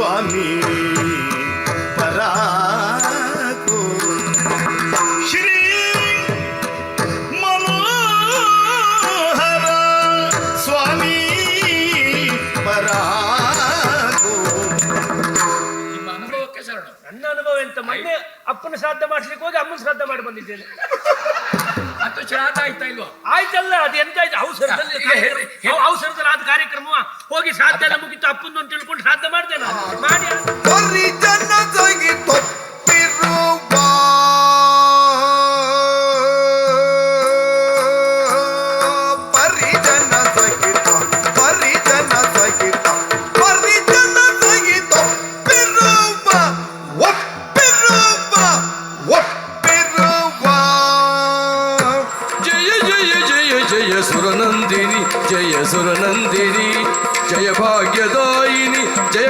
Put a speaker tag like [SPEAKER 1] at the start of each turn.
[SPEAKER 1] ಸ್ವಾಮಿ ಪರ ಶ್ರೀ ಸ್ವಾಮಿ ಅನುಭವ ಎಂತ? ಮೊನ್ನೆ ಅಪ್ಪನ ಶ್ರಾದ್ದ ಮಾಡಿಸ್ಲಿಕ್ಕೆ ಹೋಗಿ ಅಮ್ಮನ ಶ್ರಾದ್ದ ಮಾಡಿ ಬಂದಿದ್ದೇನೆ.
[SPEAKER 2] ಅದು ಶ್ರಾದ್ದ ಆಯ್ತಾ
[SPEAKER 1] ಆಯ್ತಲ್ಲ ಅದು ಎಂತ ಆಯ್ತು? ಅವಸರದಲ್ಲಿ ಅವಸರದಲ್ಲಿ ಆದ ಕಾರ್ಯಕ್ರಮ. ಹೋಗಿ ಶ್ರಾದ್ದ ಮುಗಿತು ಅಂತ
[SPEAKER 3] జయసురనందిని జయసురనందిని జయ భాగ్యదాయిని జయ